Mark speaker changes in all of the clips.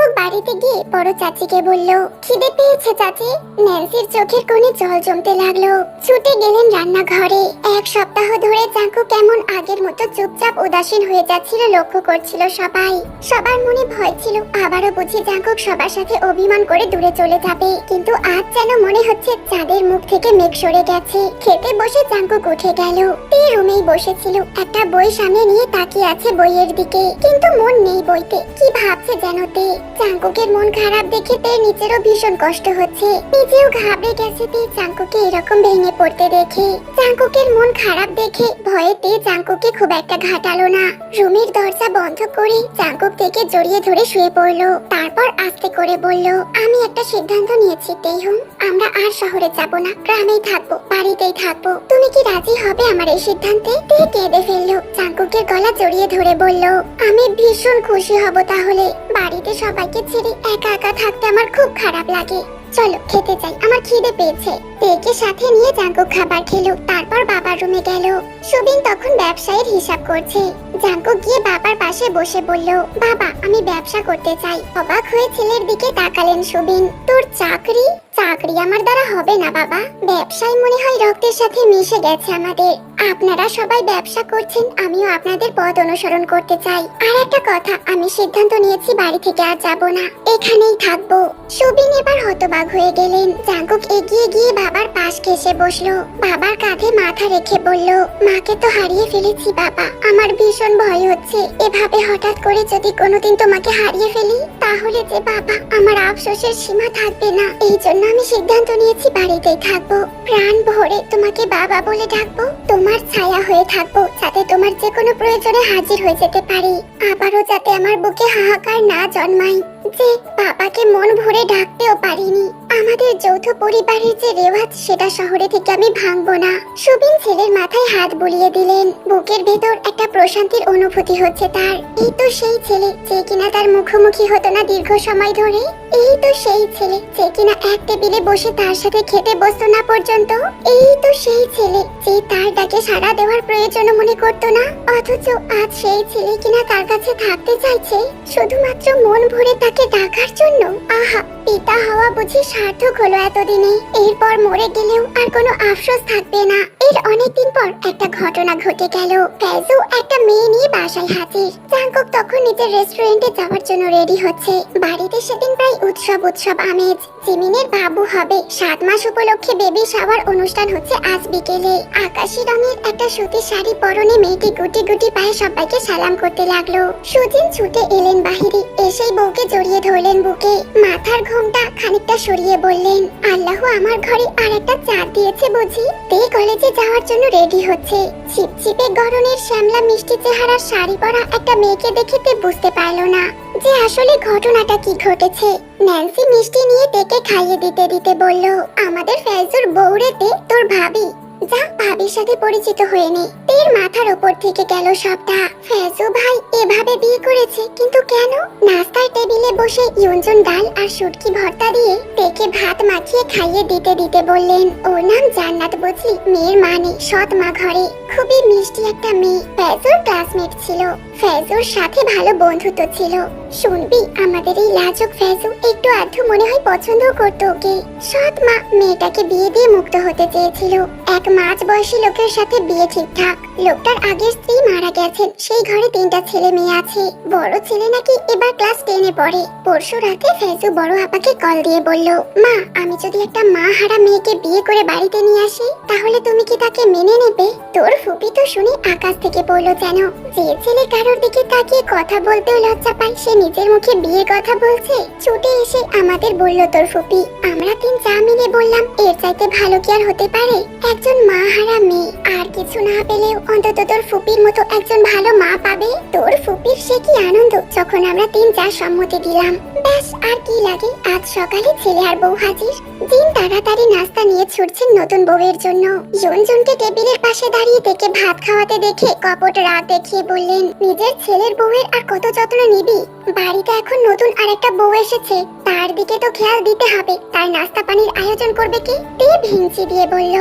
Speaker 1: Jungkook বাড়িতে গিয়ে বড় চাচিকে বলল, খিদে পেয়েছে চাচি? ন্যান্সির চোখের কোণে জল জমতে লাগল। ছুটে গেলেন রান্নাঘরে। এক সপ্তাহ ধরে জাঙ্কুক কেমন আগের মতো চুপচাপ উদাসীন হয়ে যাচ্ছিল, লক্ষ্য করছিল সবাই। সবার মনে ভয় ছিল, আবারও বুঝি জাঙ্কুক সবার সাথে অভিমান করে দূরে চলে যাবে। কিন্তু আজ যেন মনে হচ্ছে চাঁদের মুখ থেকে মেঘ সরে গেছে। খেতে বসে জাঙ্কুক উঠে গেল। তে রুমেই বসেছিল। একটা বই সামনে নিয়ে তাকিয়ে আছে বইয়ের দিকে। কিন্তু মন নেই বইতে। কি ভাবছে যেন তে? জাঙ্কুকের মন খারাপ দেখে তে নিজেরও ভীষণ কষ্ট হচ্ছে। নিজেও ঘাবড়ে গেছে তে জাঙ্কুকে এরকম ভেঙে পড়তে দেখে। জাঙ্কুকের মন খারাপ দেখে ভয়ে তে জাঙ্কুকে খুব একটা ঘাটালো না। রুমের দরজা বন্ধ করে জাঙ্কুক থেকে জড়িয়ে ধরে শুয়ে পড়ল। তারপর আস্তে করে বলল, আমি একটা সিদ্ধান্ত নিয়েছি, তেহুম। আমরা আর শহরে যাব না, গ্রামেই থাকব, বাড়িতেই থাকব। তুমি কি রাজি হবে আমার এই সিদ্ধান্তে? তে কেঁদে ফেলল। জাঙ্কুকের গলা জড়িয়ে ধরে বলল, আমি ভীষণ খুশি হব তাহলে। বাড়িতে সবাইকে ছেড়ে একা একা থাকতে আমার খুব খারাপ লাগে। চলো খেতে যাই, আমার খিদে পেয়েছে। তেকে সাথে নিয়ে জাঙ্কুক খাবার খেলো, তারপর বাবার রুমে গেল। সুবিন তখন ব্যবসায়ের হিসাব করছে। জাঙ্কুক গিয়ে বাবার পাশে বসে বলল, বাবা, আমি ব্যবসা করতে চাই। অবাক হয়ে ছেলের দিকে তাকালেন সুবিন। তোর চাকরি? চাকরি আমার দ্বারা হবে না, বাবা। ব্যবসায় মনে হয় রক্তের সাথে মিশে গেছে আমাদের। আপনারা সবাই ব্যবসা করছেন, আমিও আপনাদের পথ অনুসরণ করতে চাই। আর একটা কথা, আমি সিদ্ধান্ত নিয়েছি বাড়ি থেকে আর যাব না। এখানেই থাকব। সুবিন এবার হতবাক হয়ে গেলেন। জাঙ্কুক এগিয়ে গিয়ে বাবার পাশ ঘেসে বসল। বাবার কাঁধে মাথা রেখে বলল, মাকে তো হারিয়ে ফেলেছি বাবা। আমার ভীষণ ভয় হচ্ছে। এভাবে হঠাৎ করে যদি কোনোদিন তোমাকে হারিয়ে ফেলি, তাহলে যে বাবা, আমার আফসোসের সীমা থাকবে না। এই জন্য আমি সিদ্ধান্ত নিয়েছি বাড়িতেই থাকব। প্রাণ ভরে তোমাকে বাবা বলে ডাকবো। তোমার ছায়া হয়ে থাকব, যাতে তোমার যে কোনো প্রয়োজনে হাজির হয়ে যেতে পারি। আবারও যাতে আমার বুকে হাহাকার না জন্মায়। যে বাবাকে মন ভরে ডাকতেও পারিনি। আমাদের যৌথ পরিবারের যে রেওয়াজ, সেটা শহরে থেকে আমি ভাঙবো না। সুবিন ছেলের মাথায় হাত বুলিয়ে দিলেন। বুকের ভেতর একটা প্রশান্তির অনুভূতি হচ্ছে তার। এই তো সেই ছেলে, যে কিনা তার মুখোমুখি হতো না দীর্ঘ সময় ধরে। এই তো সেই ছেলে, যে কিনা এক টেবিলে বসে তার সাথে খেতে বসতো না পর্যন্ত। এই তো সেই ছেলে, যে তার ডাকে সাড়া দেওয়ার প্রয়োজন মনে করতো না। অথচ আজ সেই ছেলে কিনা তার কাছে থাকতে চাইছে। শুধুমাত্র মন ভরে তাকে ডাকার জন্য। আহা, পিতা হওয়া বুঝি সার্থক হলো এতদিনে। এরপর মরে গেলেও আর কোনো আফসোস থাকবে না। এর অনেকদিন পর একটা ঘটনা ঘটে গেল। ফেজু একটা মেয়ে নিয়ে বাসায় হাজির। জাঙ্কুক তখন নিজের রেস্টুরেন্টে যাওয়ার জন্য রেডি হচ্ছে। বাড়িতে সেদিন প্রায় উৎসব উৎসব আমেজ। জিমিনের বাবু হবে। সাত মাস উপলক্ষে বেবি শাওয়ার অনুষ্ঠান হচ্ছে আজ বিকেলে। আকাশি রঙের একটা সুতির শাড়ি পরনে মেয়েটি গুটি গুটি পায়ে সবাইকে সালাম করতে লাগল। সুজিন ছুটে এলেন বাহিরে। এসেই বউকে জড়িয়ে ধরলেন বুকে। মাথার ঘোমটা খানিকটা সরিয়ে বললেন, আল্লাহ আমার ঘরে আর একটা চাঁদ দিয়েছে বুঝি। তে কলেজে যাওয়ার জন্য রেডি হচ্ছে। ছিপছিপে গরনের শ্যামলা মিষ্টি চেহারার শাড়ি পরা একটা মেয়েকে দেখে তে বুঝতে পারল না যে আসলে ঘটনাটা কি ঘটেছে। ন্যান্সি মিষ্টি নিয়ে তেকে খাইয়ে দিতে দিতে বলল, আমাদের ফেজুর বউরেতে তোর ভাবি। যা, ভাবির সাথে পরিচিত হয়ে নে। তের মাথার উপর থেকে গেল সবটা। ফেজু ভাই এভাবে বিয়ে করেছে কিন্তু কেন? নাস্তার টেবিলে বসে ইয়ঞ্জন ডাল আর সুটকি ভর্তা দিয়ে পেকে ভাত মাখিয়ে খাইয়ে দিতে দিতে বললেন, ওর নাম জান্নাত বুঝলি মেয়ের মানে সৎ মা ঘরে। খুবই মিষ্টি একটা মেয়ে, ফেজুর ক্লাসমেট ছিল। ফেজুর সাথে ভালো বন্ধুত্ব ছিল। শুনবি, আমাদের এই লাজুক ফেজু একটু আধটু মনে হয় পছন্দ করতো ওকে। সৎ মা, মেয়েটাকে বিয়ে দিয়ে মুক্ত হতে চেয়েছিল। এক মাঝ বয়সী লোকের সাথে বিয়ে ঠিকঠাক লোকটার আগের স্ত্রী মারা গেছেন, সেই ঘরে তিনটা ছেলে মেয়ে আছে। বড় ছেলে নাকি এবার ক্লাস টেনে পড়ে। পরশু রাতে ফেজু বড় আপাকে কল দিয়ে বলল, মা, আমি যদি একটা মা হারা মেয়েকে বিয়ে করে বাড়িতে নিয়ে আসি, তাহলে তুমি কি তাকে মেনে নেবে? তোর ফুপি তো শুনে আকাশ থেকে বলল যেন। যে ছেলে কারোর দিকে তাকিয়ে কথা বলতেও লজ্জা পায়, সে নিজের মুখে বিয়ের কথা বলছে, ছুটে এসে আমাদের বলল, তোর ফুপি, আমরা তিন মিলে বললাম, এর চাইতে ভালো কি আর হতে পারে? একজন মা হারা মেয়ে, আর কিছু না পেলেও অন্তত তোর ফুপির মতো একজন ভালো মা পাবে? তোর ফুপির সে কি আনন্দ? যখন আমরা তিন সম্মতি দিলাম। ব্যাস, আর কি লাগে? আজ সকালে ছেলে আর বউ হাজির। দিন তাড়াতাড়ি নাস্তা নিয়ে ছুটছেন নতুন বউয়ের জন্য। জনজনকে টেবিলের পাশে দাঁড়িয়ে থেকে ভাত খাওয়াতে দেখে কপট রাত দেখিয়ে দিয়ে বললেন, নিজের ছেলের বউয়ের আর কত যত্ন নিবি? বাড়িতে এখন নতুন আরেকটা বউ এসেছে। তার দিকে তো খেয়াল দিতে হবে। তার নাস্তা পানির আয়োজন করবে কি? তে ভিঞ্চি দিয়ে বলল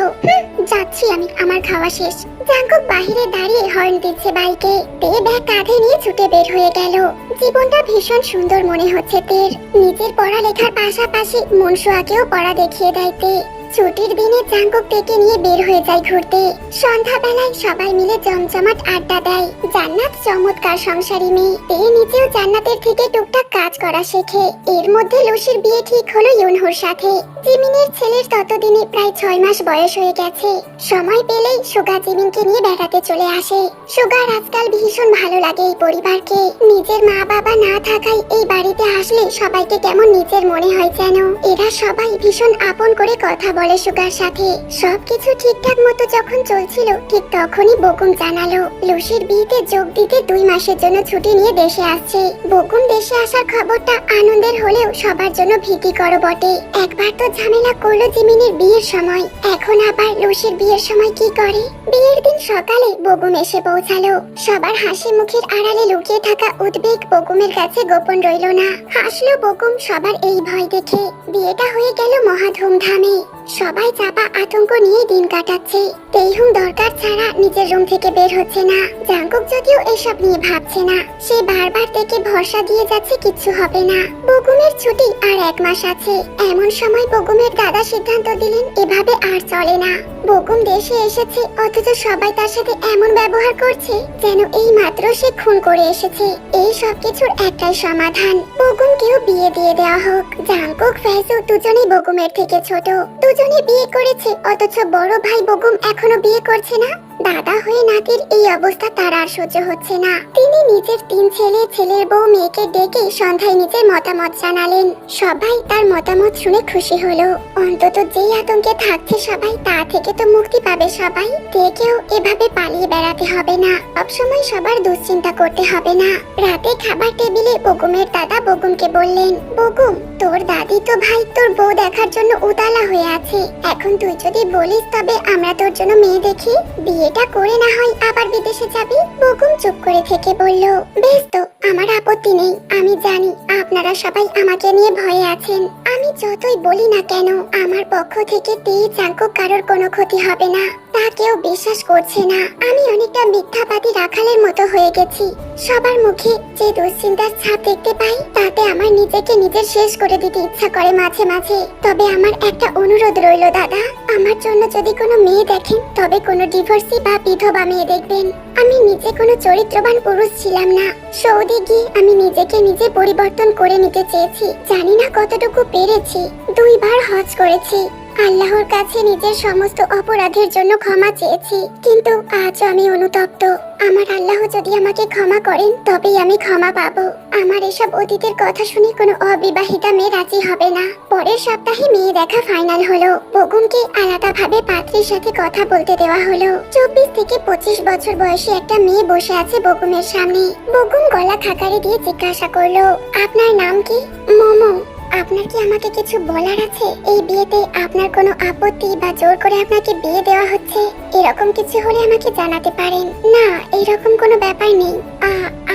Speaker 1: যাচ্ছি আমি। আমার খাওয়া শেষ। জাঙ্কুক বাহিরে দাঁড়িয়ে হর্ন দিচ্ছে বাইকে তে ব্যাগ কাঁধে নিয়ে ছুটে বের হয়ে গেল। জীবনটা ভীষণ সুন্দর মনে হচ্ছে তের। নিজের পড়ালেখার পাশাপাশি মনসুয়াকেও পড়া দেখিয়ে দেয় তে। ছুটির দিনে জাঙ্কুক থেকে নিয়ে বের হয়ে যায় ঘুরতে। সন্ধ্যাবেলায় সবাই মিলে জমজমাট আড্ডা দেয়। জান্নাত চমৎকার সংসারী মেয়ে। তে নিজেও জান্নাতের থেকে টুকটাক কাজ করা শেখে। এর মধ্যে লুসির বিয়ে ঠিক হলো ইউনহুর সাথে। জিমিনের ছেলের ততদিনে প্রায় ছয় মাস বয়স হয়ে গেছে। সময় পেলেই সুগা জিমিনকে নিয়ে বেড়াতে চলে আসে। সুগার আজকাল ভীষণ ভালো লাগে এই পরিবারকে। নিজের মা বাবা না থাকায় এই বাড়িতে আসলে সবাইকে কেমন নিজের মনে হয় যেন। এরা সবাই ভীষণ আপন করে কথা বলে সুগার সাথে। সবকিছু ঠিকঠাক মতো যখন চলছিল, ঠিক তখনই বকুম জানালো, লুসির বিয়েতে যোগ দিতে দুই মাসের জন্য ছুটি নিয়ে দেশে আসছে। বকুম দেশে আসার খবরটা আনন্দের হলেও সবার জন্য ভীতিকর বটে। একবার তো ঝামেলা করল জিমিনের বিয়ের সময়। এখন আবার লুসির বিয়ের সময় কি করে? বিয়ের দিন সকালে বকুম এসে পৌঁছালো। সবার হাসি মুখের আড়ালে লুকিয়ে থাকা উদ্বেগ বকুমের কাছে গোপন রইল না। হাসলো বকুম সবার এই ভয় দেখে। বিয়েটা হয়ে গেল মহা ধুমধামে। সবাই চাপা আতঙ্ক নিয়ে দিন কাটাচ্ছে। তেইহুম দরকার ছাড়া থেকে বের হচ্ছে না। জাঙ্কুক যদিও এসব নিয়ে ভাবছে না, সে বারবার থেকে ভরসা দিয়ে যাচ্ছে কিচ্ছু হবে না। বগুমের ছুটি আর এক মাস আছে। এমন সময় বগুমের দাদা সিদ্ধান্ত দিলেন, এভাবে আর চলে না। বকুম দেশে এসেছে, অথচ সবাই তার সাথে এমন ব্যবহার করছে যেন এই মাত্র সে খুন করে এসেছে। এই সব কিছুর একটাই সমাধান বকুমকেও বিয়ে দিয়ে দেওয়া হোক। জাঙ্কুক ফেজু দুজনেই বকুমের থেকে ছোট। দুজনে বিয়ে করেছে, অথচ বড় ভাই বগুম এখনও বিয়ে করছে না। দাদা হয়ে নাতির এই অবস্থা তার আর সহ্য হচ্ছে না। তিনি নিজের তিন ছেলে, ছেলের বউ, মেয়েকে ডেকে সন্ধ্যায় নিজের মতামত জানালেন। সবাই তার মতামত শুনে খুশি হলো। অন্তত যেই আতঙ্কে থাকছে সবাই, তা থেকে তো মুক্তি পাবে সবাই। কেউ এভাবে পালিয়ে বেড়াতে হবে না। সবসময় সবার দুশ্চিন্তা করতে হবে না। রাতে খাবার টেবিলে বগুমের দাদা বগুমকে বললেন, বগুম, তোর দাদি তো ভাই, তোর বউ দেখার জন্য উতালা হয়ে আছে। এখন তুই যদি বলিস তবে আমরা তোর জন্য মেয়ে দেখি। বিয়েটা করে না হয় আবার বিদেশে যাবি? বকুম চুপ করে থেকে বলল, বেশ তো, আমার আপত্তি নেই। আমি জানি আপনারা সবাই আমাকে নিয়ে ভয়ে আছেন। আমি যতই বলি না কেন, আমার পক্ষ থেকে তে চাঙ্কু কারোর কোনো ক্ষতি হবে না। তা কেউ বিশ্বাস করছে না। আমি অনেকটা মিথ্যাবাদী রাখালের মতো হয়ে গেছি। সবার মুখে যে দুশ্চিন্তার ছাপ দেখতে পাই, তাতে আমার নিজেকে নিজের শেষ করে দিতে ইচ্ছা করে মাঝে মাঝে। তবে আমার একটা অনুরোধ রইল, দাদা। আমার জন্য যদি কোনো মেয়ে দেখেন, তবে কোনো ডিভোর্সি বা বিধবা মেয়ে দেখবেন। আমি নিজে কোনো চরিত্রবান পুরুষ ছিলাম না। সৌদি গিয়ে আমি নিজেকে নিজে পরিবর্তন করে নিতে চেয়েছি। জানি না কতটুকু পেরেছি। দুইবার হজ করেছি। আল্লাহর কাছে নিজের সমস্ত অপরাধের জন্য ক্ষমা চেয়েছি, কিন্তু আজও আমি অনুতপ্ত। আমার আল্লাহ যদি আমাকে ক্ষমা করেন, তবেই আমি ক্ষমা পাবো। আমার এসব অতীতের কথা শুনে কোনো অবিবাহিতা মেয়ে রাজি হবে না। পরের সপ্তাহে মেয়ে দেখা ফাইনাল হলো। বগুমকে আলাদাভাবে পাত্রীর সাথে কথা বলতে দেওয়া হলো। চব্বিশ থেকে পঁচিশ বছর বয়সী একটা মেয়ে বসে আছে বগুমের সামনে। বগুম গলা খাকারে দিয়ে জিজ্ঞাসা করল, আপনার নাম কি? মোমো। আপনার কি আমাকে কিছু বলার আছে? এই বিয়েতে আপনার কোনো আপত্তি বা জোর করে আপনাকে বিয়ে দেওয়া হচ্ছে? এরকম কিছু হলে আমাকে জানাতে পারেন। না, এরকম কোনো ব্যাপার নেই।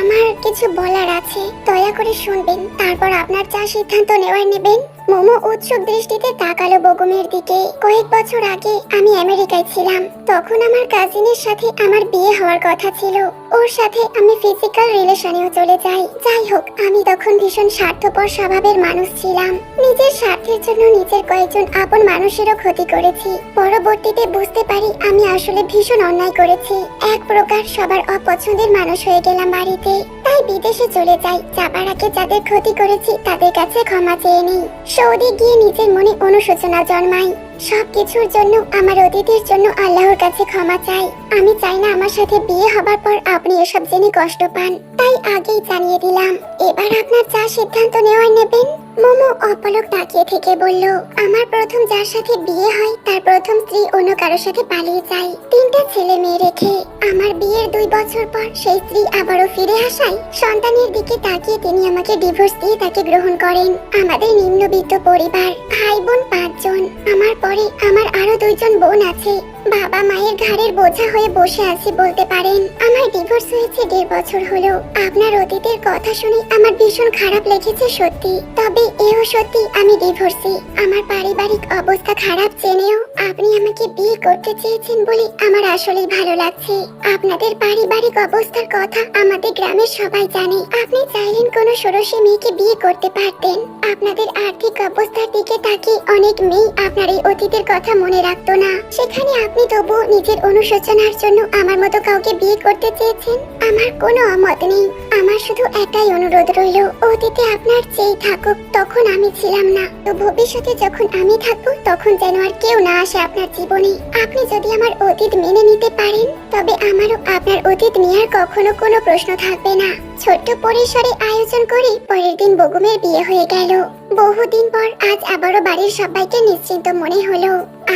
Speaker 1: আমার কিছু বলার আছে। দয়া করে শুনবেন। তারপর আপনার যা সিদ্ধান্ত নেওয়ার নেবেন। মোমো উৎসুক দৃষ্টিতে তাকালো বগুমের দিকে। কয়েক বছর আগে আমি আমেরিকায় ছিলাম। তখন আমার কাজিনের সাথে আমার বিয়ে হওয়ার কথা ছিল। ওর সাথে আমি ফিজিক্যাল রিলেশনেও চলে যাই। যাই হোক, আমি তখন ভীষণ স্বার্থপর স্বভাবের মানুষ ছিলাম। নিজের স্বার্থের জন্য নিজের কয়েকজন আপন মানুষেরও ক্ষতি করেছি। পরবর্তীতে বুঝতে পারি আমি আসলে ভীষণ অন্যায় করেছি। এক প্রকার সবার অপছন্দের মানুষ হয়ে গেলাম বাড়িতে। তাই বিদেশে চলে যাই। যাবার আগে যাদের ক্ষতি করেছি তাদের কাছে ক্ষমা চেয়ে নিই। সৌদি গিয়ে নিজের মনে অনুশোচনা জন্মাই সব কিছুর জন্য, আমার অতীতের জন্য আল্লাহর কাছে ক্ষমা চাই। আমি চাই না আমার সাথে বিয়ে হবার পর আপনি এসব জেনে কষ্ট পান। তাই আগেই জানিয়ে দিলাম, এবার আপনার যা সিদ্ধান্ত নেওয়ার নেবেন। মোমো অপলক তাকিয়ে থেকে বলল, আমার প্রথম যার সাথে বিয়ে হয়, তার প্রথম স্ত্রী অন্য কারোর সাথে পালিয়ে যায়। তিনটা ছেলে মেয়ে রেখে আমার বিয়ের দুই বছর পর সেই স্ত্রী আবারও ফিরে আসায় সন্তানের দিকে তাকিয়ে তিনি আমাকে ডিভোর্স দিয়ে তাকে গ্রহণ করেন। আমাদের নিম্নবিত্ত পরিবার ভাই বোন পাঁচজন। আমার পরে আমার আরও দুইজন বোন আছে। বাবা মায়ের ঘাড়ের বোঝা হয়ে বসে আছি বলতে পারেন। আমার ডিভোর্স হয়েছে দেড় বছর হলো। আপনার অতীতের কথা শুনে আমার ভীষণ খারাপ লেগেছে সত্যি। তবে এও সত্যি আমি ডিভোর্সি আমার পারিবারিক অবস্থা খারাপ জেনেও আপনি আমাকে বিয়ে করতে চেয়েছেন বলে আমার আসলেই ভালো লাগছে। আপনাদের পারিবারিক অবস্থার কথা আমাদের গ্রামের সবাই জানে। আপনি চাইলেন কোনো ষোড়শী মেয়েকে বিয়ে করতে পারতেন। আপনাদের আর্থিক অবস্থার দিকে তাকিয়ে অনেক মেয়ে আপনার এই অতীতের কথা মনে রাখতো না। সেখানে আপনি তবু নিজের অনুশোচনার জন্য আমার মতো কাউকে বিয়ে করতে চেয়েছেন? আমার কোনো অমত নেই। আমার শুধু একটাই অনুরোধ রইল, অতীতে আপনার চেয়ে থাকুক, তখন আমি ছিলাম না। তো ভবিষ্যতে যখন আমি থাকব, তখন যেন আর কেউ না আসে আপনার জীবনে। আপনি যদি আমার অতীত মেনে নিতে পারেন, তবে আমারও আপনার অতীত নেওয়ার কখনো কোনো প্রশ্ন থাকবে না। ছোট্ট পরিসরে আয়োজন করে পরের দিন বগুমের বিয়ে হয়ে গেল। বহুদিন পর আজ আবারও বাড়ির সবাইকে নিশ্চিন্ত মনে হলো।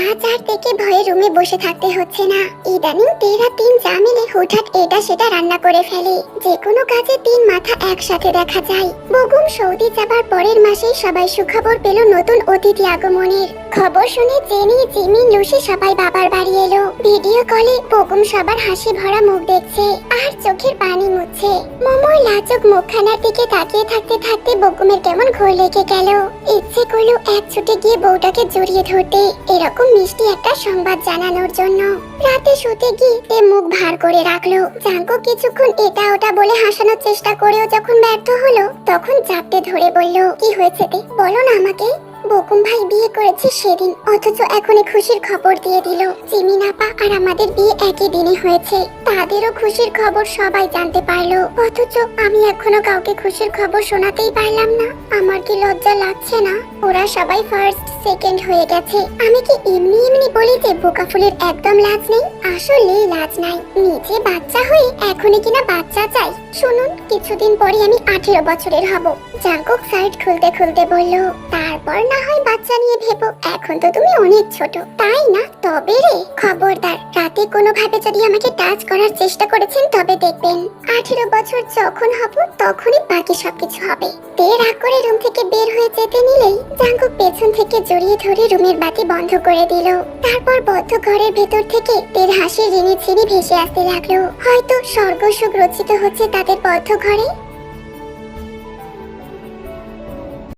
Speaker 1: আজ আর থেকে ভয়ে রুমে বসে থাকতে হচ্ছে না। ইদানিং তেরা তিন যা মিলে হুটহাট এটা সেটা রান্না করে ফেলে। যে কোনো কাজে তিন মাথা একসাথে দেখা যায়। বগুম সৌদি যাবার পরের মাসেই সবাই সুখবর পেল নতুন অতিথি আগমনের। খবর শুনে জেনি জিমি লুসি সবাই বাবার বাড়ি এলো। ভিডিও কলে বগুম সবার হাসি ভরা মুখ দেখছে আর চোখের পানি মুছছে। মোমোর লাজক মুখখানার দিকে তাকিয়ে থাকতে থাকতে বকুমের কেমন ঘোর লেগে গেল। ইচ্ছে করল এক ছুটে গিয়ে বউটাকে জড়িয়ে ধরতে। এরকম মিষ্টি একটা সংবাদ জানানোর জন্য। রাতে শুতে গিয়ে মুখ ভার করে রাখল। জাঙ্কো কিছুক্ষণ এটা ওটা বলে হাসানোর চেষ্টা করেও যখন ব্যর্থ হলো, তখন চাপতে ধরে বলল, কি হয়েছে বলো না আমাকে। বকুম ভাই বিয়ে করেছে সেদিন, অথচ এখনই খুশির খবর দিয়ে দিল। জিমিন আপা আর আমাদের বিয়ে একই দিনে হয়েছে। তাদেরও খুশির খবর সবাই জানতে পারল। অথচ আমি এখনও কাউকে খুশির খবর শোনাতেই পারলাম না। আমার কি লজ্জা লাগছে না? ওরা সবাই ফার্স্ট সেকেন্ড হয়ে গেছে। আমি কি এমনি এমনি বলি যে বোকা ফুলের একদম লাজ নেই? আসলেই লাজ নাই। নিজে বাচ্চা হয়ে এখনই কিনা বাচ্চা চাই। শুনুন, কিছুদিন পরে আমি আঠেরো বছরের হব। জাঙ্কুক সাইড খুলতে খুলতে বলল, তারপর না হয় বাচ্চা নিয়ে ভেবো। এখন তো তুমি অনেক ছোট। তাই না? তবে রে, খবরদার। রাতে কোনোভাবে যদি আমাকে টাচ করার চেষ্টা করেছেন, তবে দেখবেন, আঠেরো বছর যখন হব, তখনই বাকি সবকিছু হবে। তে রাগ করে রুম থেকে বের হয়ে যেতে নিলেই জাঙ্কুক পেছন থেকে জড়িয়ে ধরে রুমের বাতি বন্ধ করে দিল। তারপর বদ্ধ ঘরের ভেতর থেকে তের হাসি রিনি ছিনি ভেসে আসতে লাগল। হয়তো স্বর্গ সুখ রচিত হচ্ছে তাদের বদ্ধ ঘরে।